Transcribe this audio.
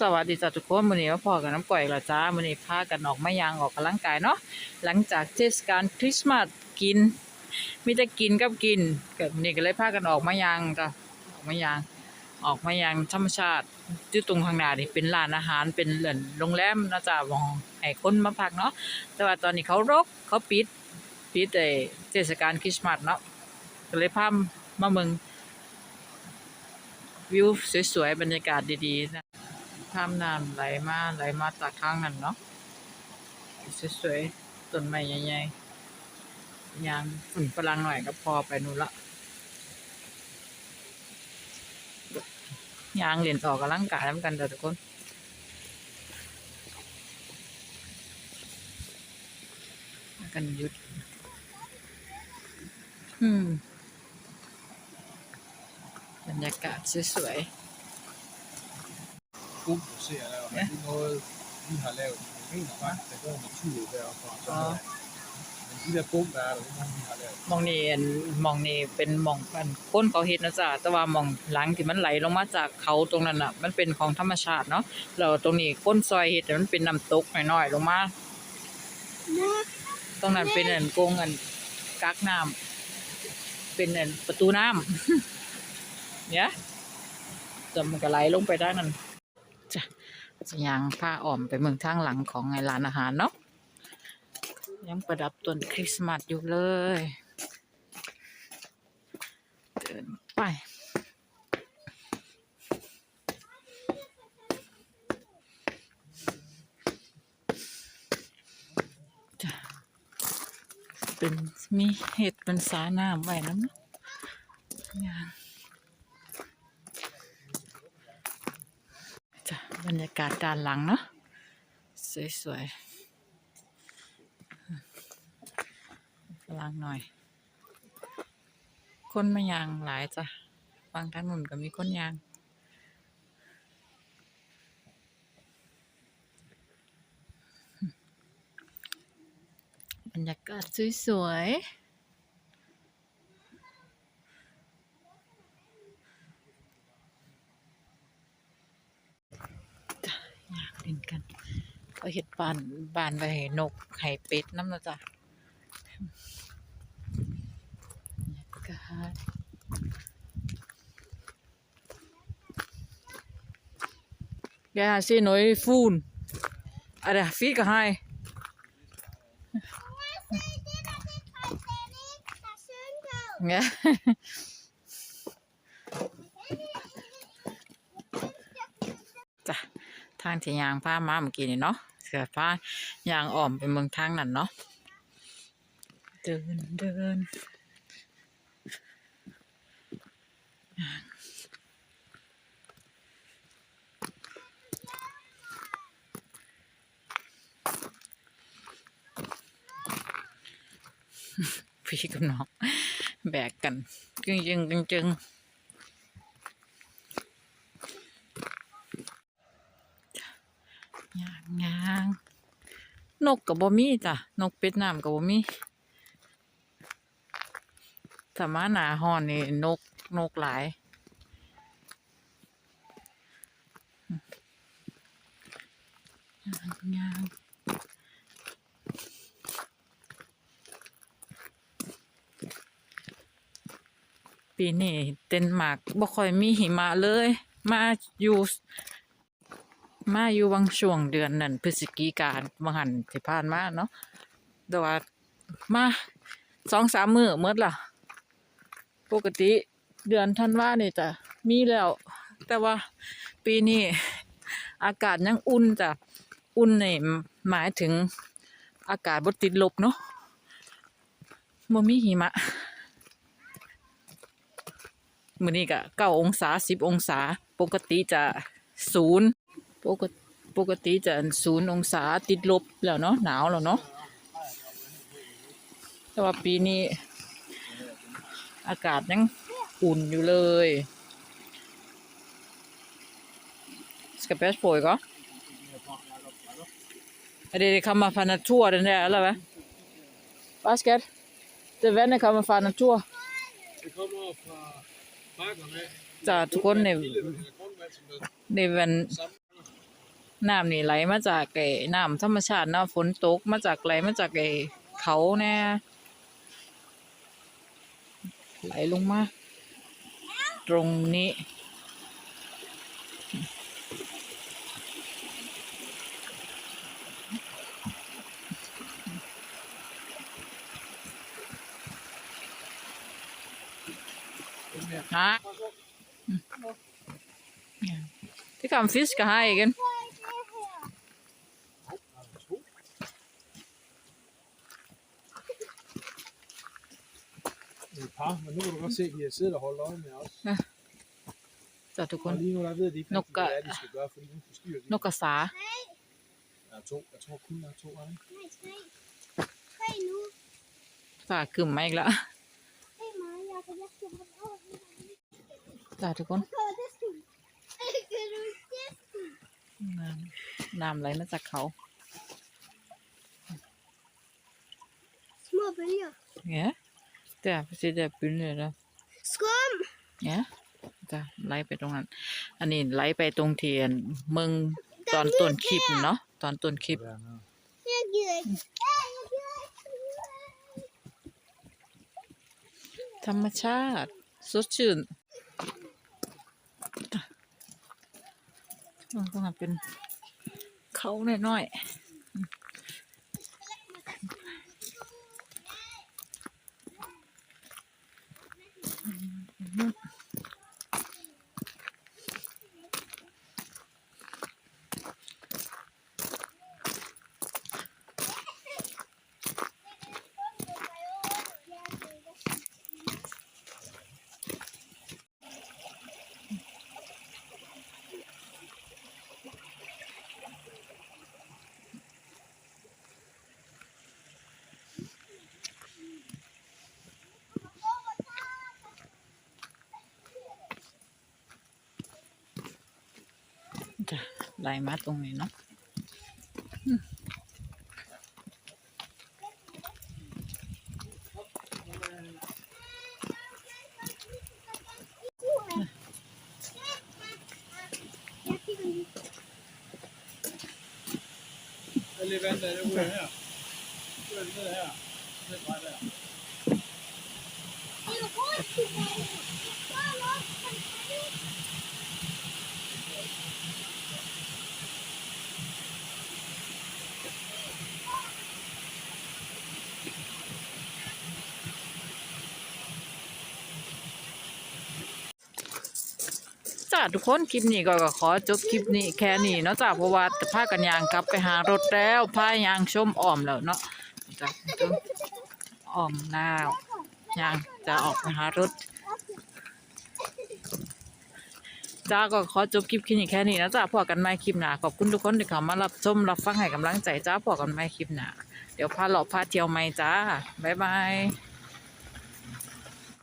สวัสดีจ้าทุกคนมื้อนี้มาพอกับน้ำก่อยละจ้ามื้อนี้พากันออกมายางออกกำลังกายเนาะหลังจากเทศกาลคริสต์มาสกินมีแต่กินกับกินก็นี่ก็เลยพากันออกมายางจ้ะออกมายาง ออกมายางธรรมชาติอยู่ตรงข้างหน้านี่เป็นร้านอาหารเป็นเหมือนโรงแรมนะจ๊ะมองให้คนมาพักเนาะแต่ว่าตอนนี้เขารกเขาปิดปิดไอ้เทศกาลคริสต์มาสเนาะก็เลยพามาเมืองวิวสวยๆบรรยากาศดีๆนะ ข้ามน้ำไหลมาไหลมาจากทางนั้นเนาะสวยๆต้นไม้ใหญ่ๆยางฝุ่นฝรั่งหน่อยก็พอไปนู่นละยางเหรียญออกกำลังกายเหมือนกันเด้อทุกคนกันยุด อืมบรรยากาศสวยๆ Bum ser der, og Ja. det er noget, vi har lavet. Jeg mener faktisk, der går natur deroppe. Og sådan noget. Men de der bum, der er der, det er nogle, vi har lavet. มองนี่อันมองนี่เป็นมองมันก้นเขาเฮ็ดนะจ๊ะแต่ว่ามองหลังที่มันไหลลงมาจากเขาตรงนั้นอะ มันเป็นของธรรมชาติเนาะแล้วตรงนี้ก้นซอยเฮ็ดแต่มันเป็นน้ำตกน้อยๆลงมาตรงนั้นเป็นอันกงอันกักน้ำเป็นอันประตูน้ำ เนี่ยจะมันก็ไหลลงไปด้านนั้น ยางผ้าอ้อมไปเมืองทางหลังของไอ้ร้านอาหารเนาะยังประดับต้นคริสต์มาสอยู่เลยเดินไปจะเป็นมีเห็ดเป็นสาน้ำไว้น้ำเนาะอย่างจ้ะบ รรยากาศด้านหลังเนาะสวยๆพลังหน่อย คนมายางหลายจ้ะฟังทางนุ่นก็มีคนยางบรรยากาศสวยๆจ้ะอยากเล่ นกันก็เห็ดบานบานไปให้นกไข่เป็ดน้ำนะจ๊ะ God. Ja, se nooit voen. Ah, der fik hij. Ja. จ้ะ ทางที่ยางผ้ามาเมื่อกี้นี่เนาะเสือผ้ายางอ่อมไปเมืองทางนั่นเนาะเดินเดินพี่กับน้องแบกกันจึงจึงจึงจึง ยางยางนกกับบ่มีจ้ะนกเป็ดน้ำกับบ่มีถ้ามาหนาฮอนนี่นกนกหลายยางยางปีนี้เดนมาร์กบ่ค่อยมีหิมะเลย มาอยู่ มาอยู่บางช่วงเดือนนั่นพฤศจิกาบางหันที่ผ่านมาเนาะแต่ว่ามาสองสามมือเมื่อล่ะ ปกติเดือนธันวาเนี่จะมีแล้ว แต่ว่าปีนี้อากาศยังอุ่นจ้ะอุ่นนี่หมายถึงอากาศบ่ติดลบเนาะบ่มีหิมะมือนี้ก็เก้าองศาสิบองศา ปกติจะศูนย์ ปกติปกติจะศูนย์องศาติดลบแล้วเนาะหนาวแล้วเนาะแต่ว่าปีนี้ อากาศยังอุ่นอยู่เลย Ska bäst på igår. Ja, det, det kommer från natur den där, eller vad? Vad ska det? Det vandet kommer från natur. Det kommer fra bakkerne. จ้ะทุกคนใน Kilde, der er grundvand, som der ในวัน samler น้ น้ำนี่ไหลมาจากไอ้น้ำธรรมชาติเนาะฝนตกมาจากไหลมาจากไอ้เขาแน่ไหลลงมา ตรงนี้ Ha? Ja. Det kan fiske her igen. Et par, men nu kan du godt se, at de har siddet og holdt øje med os. Så du Og kun lige nu der ved de ikke, Nok rigtig, hvad gør- det er, de skal gøre, fordi nu forstyrrer de. noe sa. Der er to. Jeg tror kun, der er to. Er det? Nej, tre. Tre nu. Sa kumma igla. Hey, Maja, kan jeg skal have over? Sa du kun ก็จะสุดก็รู้จะสุดน้ำน้ำไหลมาจากเขา små bølger. Ja. Der, se der bølge der. Skum! Ja. จ้ะไหลไปตรงนั้น อันนี้ไหลไปตรงเทียนเมืองตอนต้นคลิปเนาะตอนต้นคลิป Der, nå. Jeg gider ikke. Ej, jeg gider ikke. ธรรมชาติสดชื่นมันก็มาเป็นเขาน้อยๆจ้ะ ลายมาตรงนี้เนาะเลยแบนเลยเพื่อนเนี่ยเพื่เนี่ยเพื่ du god til det? Så er der også en tredje. จ้า ทุกคนคลิปนี้ก็ขอจบคลิปนี้แค่นี้เนาะจ้าเพราะว่าพากันยางกลับไปหารถแล้วพายางชมอ้อมแล้วเนาะจ้าอ้อมแล้วยางจะออกไปหารถจ้าก็ขอจบคลิปคลิปนี้แค่นี้นะจ้าพอกันใหม่คลิปหนาขอบคุณทุกคนที่เข้ามารับชมรับฟังให้กำลังใจจ้าพอกันใหม่คลิปหนาเดี๋ยวพาเลาะพาเที่ยวใหม่จ้าบ๊ายบาย